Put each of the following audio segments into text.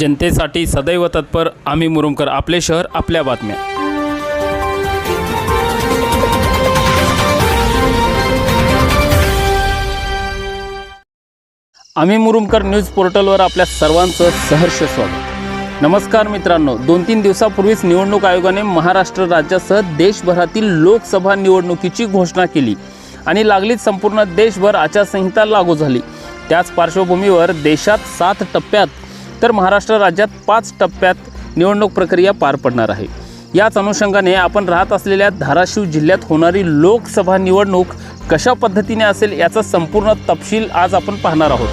जनतेसाठी सदैव तत्पर आम्ही मुरुमकर आपले शहर आपल्या बातम्या. आम्ही मुरुमकर न्यूज पोर्टलवर आपल्या सर्वांचं सहर्ष स्वागत. नमस्कार मित्रांनो दोन तीन दिवसापूर्वीच निवडणूक आयोगाने महाराष्ट्र राज्यासह देशभरातील लोकसभा निवडणुकीची घोषणा केली आणि लागलीच संपूर्ण देशभर आचारसंहिता लागू झाली. त्याच पार्श्वभूमीवर देशात सात टप्प्यात तर महाराष्ट्र राज्यात पाच टप्प्यात निवडणूक प्रक्रिया पार पडणार आहे. याच अनुषंगाने आपण राहत असलेल्या धाराशिव जिल्ह्यात होणारी लोकसभा निवडणूक कशा पद्धतीने असेल याचा संपूर्ण तपशील आज आपण पाहणार आहोत.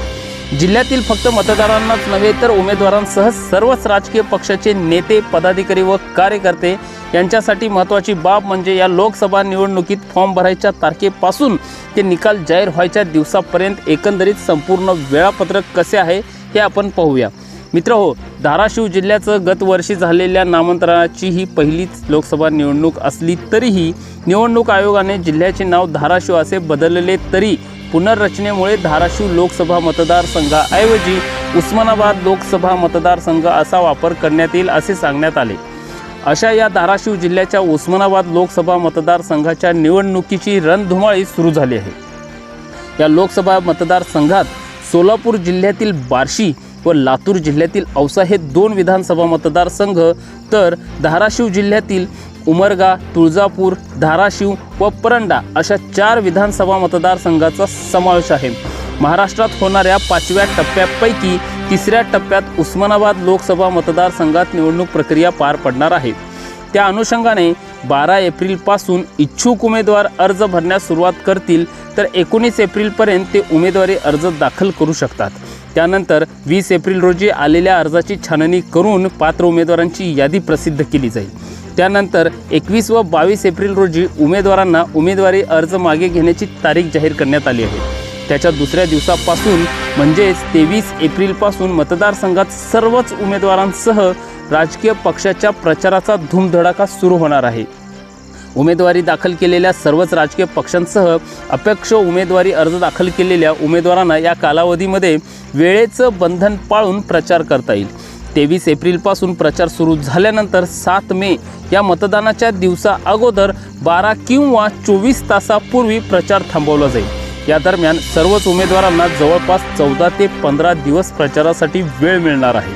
जिल्ह्यातील फक्त मतदारांनाच नव्हे तर उमेदवारांसह सर्वच राजकीय पक्षाचे नेते पदाधिकारी व कार्यकर्ते यांच्यासाठी महत्त्वाची बाब म्हणजे या लोकसभा निवडणुकीत फॉर्म भरायच्या तारखेपासून ते निकाल जाहीर व्हायच्या दिवसापर्यंत एकंदरीत संपूर्ण वेळापत्रक कसे आहे हे आपण पाहूया. मित्र हो धाराशिव जिल्ह्याचं गतवर्षी झालेल्या नामांतराची ही पहिलीच लोकसभा निवडणूक असली तरीही निवडणूक आयोगाने जिल्ह्याचे नाव धाराशिव असे बदलले तरी पुनर्रचनेमुळे धाराशिव लोकसभा मतदारसंघाऐवजी उस्मानाबाद लोकसभा मतदारसंघ असा वापर करण्यात येईल असे सांगण्यात आले. अशा या धाराशिव जिल्ह्याच्या उस्मानाबाद लोकसभा मतदारसंघाच्या निवडणुकीची रणधुमाळी सुरू झाली आहे. या लोकसभा मतदारसंघात सोलापूर जिल्ह्यातील बार्शी व लातूर जिल्ह्यातील औसा हे दोन विधानसभा मतदारसंघ तर धाराशिव जिल्ह्यातील उमरगा तुळजापूर धाराशिव व परंडा अशा चार विधानसभा मतदारसंघाचा समावेश आहे. महाराष्ट्रात होणाऱ्या पाचव्या टप्प्यापैकी तिसऱ्या टप्प्यात उस्मानाबाद लोकसभा मतदारसंघात निवडणूक प्रक्रिया पार पडणार आहे. त्या अनुषंगाने बारा एप्रिलपासून इच्छुक उमेदवार अर्ज भरण्यास सुरुवात करतील तर एकोणीस एप्रिलपर्यंत ते उमेदवारी अर्ज दाखल करू शकतात. त्यानंतर वीस एप्रिल रोजी आलेल्या अर्जाची छाननी करून पात्र उमेदवारांची यादी प्रसिद्ध केली जाईल. त्यानंतर एकवीस व बावीस एप्रिल रोजी उमेदवारांना उमेदवारी अर्ज मागे घेण्याची तारीख जाहीर करण्यात आली आहे. त्याच्या दुसऱ्या दिवसापासून म्हणजेच तेवीस एप्रिलपासून मतदारसंघात सर्वच उमेदवारांसह राजकीय पक्षाच्या प्रचाराचा धूमधडाका सुरू होणार आहे. उमेदवारी दाखल केलेल्या सर्वच राजकीय पक्षांसह अपेक्ष उमेदवारी अर्ज दाखल केलेल्या उमेदवारांना या कालावधीमध्ये वेळेचं बंधन पाळून प्रचार करता येईल. तेवीस एप्रिलपासून प्रचार सुरू झाल्यानंतर सात मे या मतदानाच्या दिवसा अगोदर बारा किंवा चोवीस तासापूर्वी प्रचार थांबवला जाईल. या दरम्यान सर्वच उमेदवारांना जवळपास चौदा ते पंधरा दिवस प्रचारासाठी वेळ मिळणार आहे.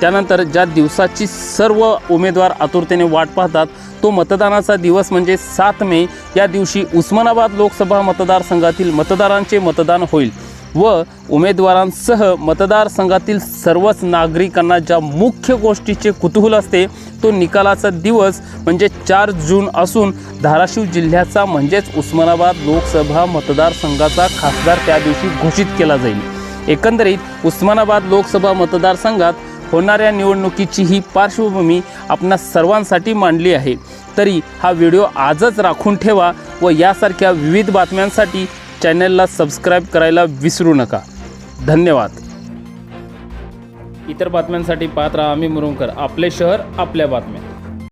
त्यानंतर ज्या दिवसाची सर्व उमेदवार आतुरतेने वाट पाहतात तो मतदानाचा दिवस म्हणजे सात मे. या दिवशी उस्मानाबाद लोकसभा मतदारसंघातील मतदारांचे मतदान होईल. व उमेदवारांसह मतदारसंघातील सर्वच नागरिकांना ज्या मुख्य गोष्टीचे कुतूहल असते तो निकालाचा दिवस म्हणजे चार जून असून धाराशिव जिल्ह्याचा म्हणजेच उस्मानाबाद लोकसभा मतदारसंघाचा खासदार त्या दिवशी घोषित केला जाईल. एकंदरीत उस्मानाबाद लोकसभा मतदारसंघात होणाऱ्या निवडणुकीची ही पार्श्वभूमी आपणा सर्वांसाठी मांडली आहे. तरी हा व्हिडिओ आजच राखून ठेवा व यासारख्या विविध बातम्यांसाठी चॅनलला सबस्क्राईब करायला विसरू नका. धन्यवाद. इतर बातम्यांसाठी पाहत राहा आम्ही मुरुमकर आपले शहर आपल्या बातम्या.